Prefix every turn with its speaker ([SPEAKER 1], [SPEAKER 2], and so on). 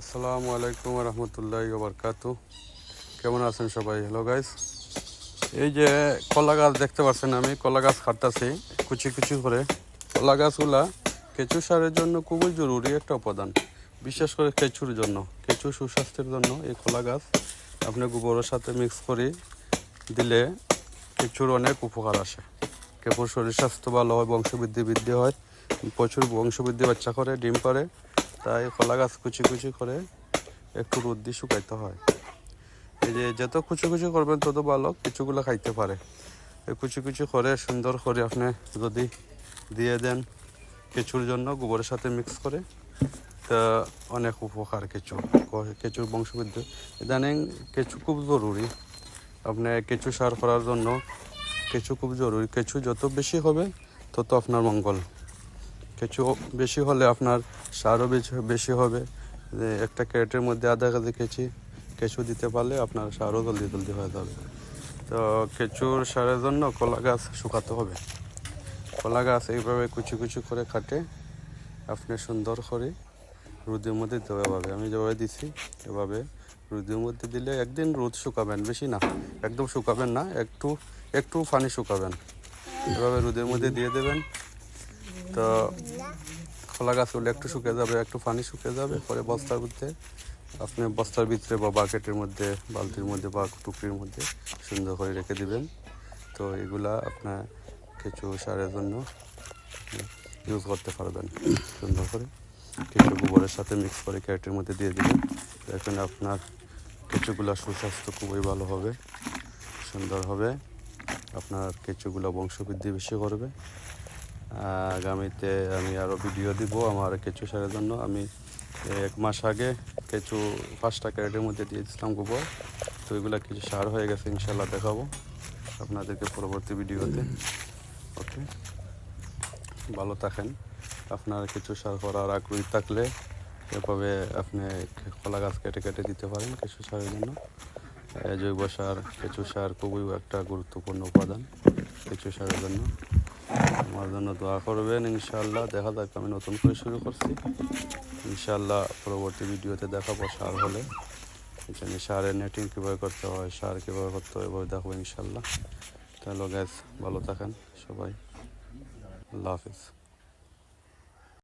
[SPEAKER 1] আসসালামু আলাইকুম রহমতুল্লাহ বারকাতু কেমন আছেন সবাই? হ্যালো গাইস এই যে কলা গাছ দেখতে পাচ্ছেন আমি, কলা গাছ কাটতেছি কুচি কুচি করে। কলা গাছগুলা কেঁচু সারের জন্য খুবই জরুরি একটা উপাদান, বিশেষ করে কেঁচুর জন্য, কেঁচু সুস্বাস্থ্যের জন্য এই কলা গাছ আপনি গোবরের সাথে মিক্স করে দিলে কেঁচুর অনেক উপকার আসে। কেঁচুর শরীর স্বাস্থ্য ভালো হয়, বংশবৃদ্ধি বৃদ্ধি হয়, প্রচুর বংশবৃদ্ধি বাচ্চা করে, ডিম পারে তাই কলা গাছ কুচি কুচি করে একটু রোদ দিয়ে শুকাইতে হয়। এই যে যত কুচি কুচি করবেন তত ভালো কিছুগুলো খাইতে পারে। এই কুচি কুচি করে সুন্দর করে আপনি যদি দিয়ে দেন কেঁচুর জন্য গোবরের সাথে মিক্স করে, তা অনেক উপকার কেঁচু, কেঁচুর বংশবৃদ্ধি। ইদানিং কেঁচু খুব জরুরি। আপনি কেঁচু সার করার জন্য কেঁচু খুব জরুরি। কেঁচু যত বেশি হবে তত আপনার মঙ্গল। কেঁচু বেশি হলে আপনার সারও বেশি বেশি হবে। একটা ক্যারেটের মধ্যে আধা কেজি কেঁচি, কেঁচু দিতে পারলে আপনার সারও জলদি জলদি হয়ে যাবে। তো কেঁচুর সারের জন্য কলা গাছ শুকাতে হবে। কলা গাছ এইভাবে কুচি কুচি করে কাটে। আপনি সুন্দর করে রোদের মধ্যে দেওয়া হবে আমি যেভাবে দিছি, এভাবে রোদের মধ্যে দিলে একদিন রোদ শুকাবেন, বেশি না। একদম শুকাবেন না, একটু একটু পানি শুকাবেন। এভাবে রোদের মধ্যে দিয়ে দেবেন। তো খোলা গাছগুলো একটু শুকিয়ে যাবে, একটু পানি শুকিয়ে যাবে, পরে বস্তার মধ্যে আপনি বস্তার ভিতরে বা বাকেটের মধ্যে, বালতির মধ্যে বা টুকরির মধ্যে সুন্দর করে রেখে দিবেন। তো এগুলা আপনার কিছু সারের জন্য ইউজ করতে পারবেন। সুন্দর করে কিছু গোবরের সাথে মিক্স করে ক্যারেটের মধ্যে দিয়ে দিবেন। এখন আপনার কিছুগুলা সুস্বাস্থ্য খুবই ভালো হবে, সুন্দর হবে। আপনার কিছুগুলো বংশবৃদ্ধি বেশি করবে। আগামীতে আমি আরও ভিডিও দিব আমার কেঁচু সারের জন্য। আমি এক মাস আগে কেঁচু পাঁচটা ক্যারেটের মধ্যে দিয়ে দিয়েছিলাম গোবর। তো এগুলো কিছু সার হয়ে গেছে ইনশাল্লাহ দেখাবো আপনাদেরকে পরবর্তী ভিডিওতে। ওকে? ভালো থাকেন। আপনার কিছু সার করার আগ্রহী থাকলে এভাবে আপনি কলা গাছ কেটে কেটে দিতে পারেন কিছু সারের জন্য। জৈব সার, কেঁচু সার খুবই একটা গুরুত্বপূর্ণ উপাদান কেঁচু সারের জন্য। আমার জন্য দোয়া করবেন ইনশাল্লাহ দেখা যাক, আমি নতুন করে শুরু করছি। ইনশাল্লাহ পরবর্তী ভিডিওতে দেখাবো সার হলে। এখানে সারের নেটিং কীভাবে করতে হয়, সার কীভাবে করতে হয়, এভাবে দেখব ইনশাল্লাহ তাহলে গ্যাস ভালো থাকেন সবাই। আল্লাহ হাফিজ।